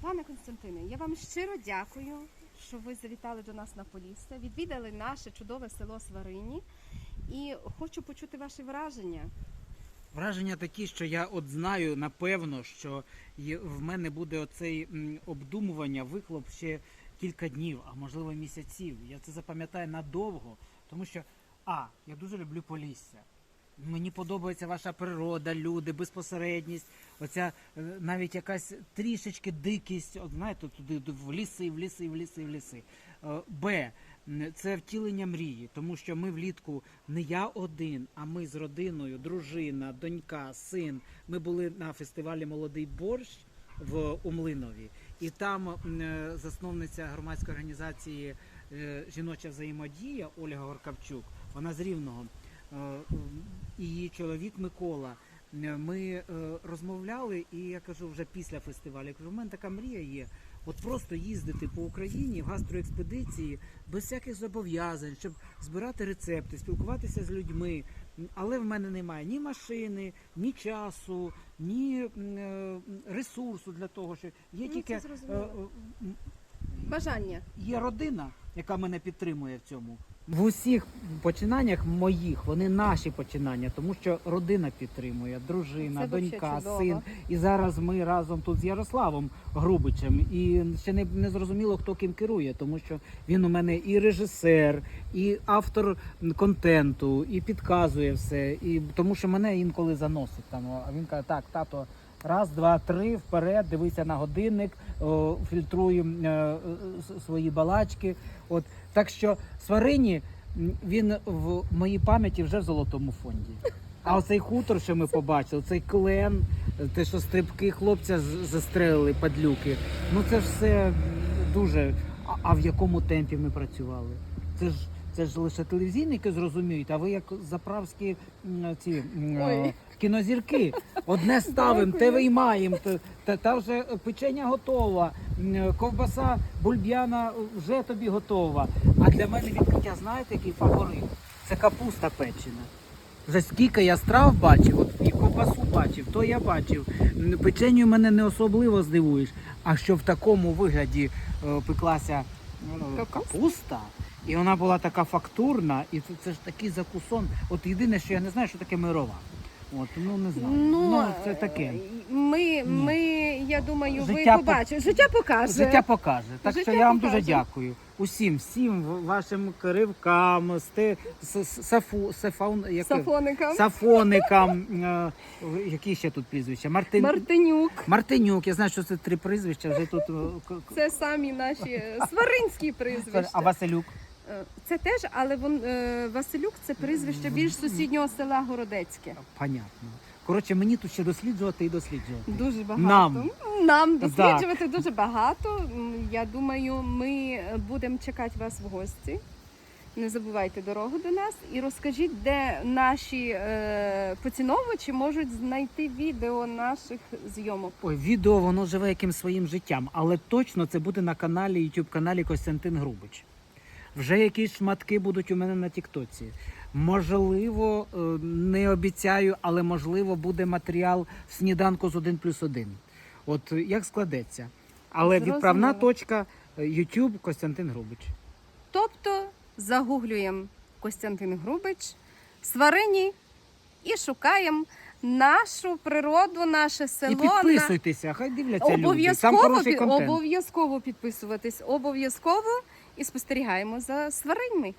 Пане Константине, я вам щиро дякую, що ви завітали до нас на Полісся, відвідали наше чудове село Сварині і хочу почути ваші враження. Враження такі, що я от знаю напевно, що в мене буде оцей обдумування, вихлоп ще кілька днів, а можливо місяців. Я це запам'ятаю надовго, тому що а, я дуже люблю Полісся. Мені подобається ваша природа, люди, безпосередність, оця е, навіть якась трішечки дикість. От знаєте, туди в ліси, в ліси, в ліси, в ліси. Е, Б. Це втілення мрії, тому що ми влітку не я один, а ми з родиною, дружина, донька, син. Ми були на фестивалі Молодий борщ в Умлинові, і там е, засновниця громадської організації Жіноча взаємодія Ольга Горкавчук. Вона з Рівного. Її чоловік Микола. Е, Ми е, розмовляли, і я кажу вже після фестивалю. Я кажу, у мене така мрія є. От просто їздити по Україні в гастроекспедиції без всяких зобов'язань, щоб збирати рецепти, спілкуватися з людьми. Але в мене немає ні машини, ні часу, ні е, ресурсу для того, що є Ну, тільки Бажання. є родина, яка мене підтримує в цьому. В усіх починаннях моїх вони наші починання, тому що родина підтримує, дружина, Це донька, чудово. син. І зараз ми разом тут з Ярославом Грубичем. І ще не, не зрозуміло, хто ким керує, тому що він у мене і режисер, і автор контенту, і підказує все. І тому що мене інколи заносить там. А він каже: так, тато. Раз, два, три, вперед, дивися на годинник, о, фільтруй е, е, свої балачки. От так що Сварині він в моїй пам'яті вже в золотому фонді. А оцей хутор, що ми побачили, цей клен, те, що стрибки хлопця застрелили падлюки. Ну це ж все дуже. А, а в якому темпі ми працювали? Це ж це ж лише телевізійники зрозуміють, а ви як заправські ці Ой. кінозірки. Одне ставимо, те виймаємо, та, та, та вже печення готова, м, ковбаса бульб'яна вже тобі готова. А для мене відкриття, знаєте, який фаворит? Це капуста печена. Вже скільки я страв бачив, от і ковбасу бачив, то я бачив. М, Печеню мене не особливо здивуєш. А що в такому вигляді е, пеклася е, Капуста? капуста, і вона була така фактурна, і це, це ж такий закусон. От єдине, що я не знаю, що таке мирова. От, ну не знаю. Ну, це таке. Ми, ми, я думаю, ви Життя по- побачите. Життя покаже. Життя покаже. Так Життя що я вам покаже. дуже дякую. Усім, всім вашим керівкам, сте, с- с- сафу, сафаун, як- Сафоникам. сафоникам, е, які ще тут прізвища? Мартин... Мартинюк. Мартинюк, я знаю, що це три прізвища, вже тут. е, к- к- Це самі наші е, сваринські прізвища. А Василюк? Е, Це теж, але вон, е, Василюк це прізвище більш сусіднього села Городецьке. Понятно. Коротше, мені тут ще досліджувати і досліджувати. Дуже багато. Нам. Нам досліджувати дуже багато. Я думаю, ми будемо чекати вас в гості. Не забувайте дорогу до нас і розкажіть, де наші е, поціновувачі можуть знайти відео наших зйомок. Ой, відео воно живе яким своїм життям, але точно це буде на каналі, youtube каналі Костянтин Грубич. Вже якісь шматки будуть у мене на Тіктоці. Можливо, е, не обіцяю, але можливо буде матеріал в сніданку з 1 плюс 1. От як складеться. Але Зрозуміло. відправна точка е, YouTube Костянтин Грубич. Тобто загуглюємо Костянтин Грубич, Сварині і шукаємо нашу природу, наше село. І підписуйтеся, хай дивляться люди. Обов'язково, контент. обов'язково підписуватись, обов'язково і спостерігаємо за свариньми.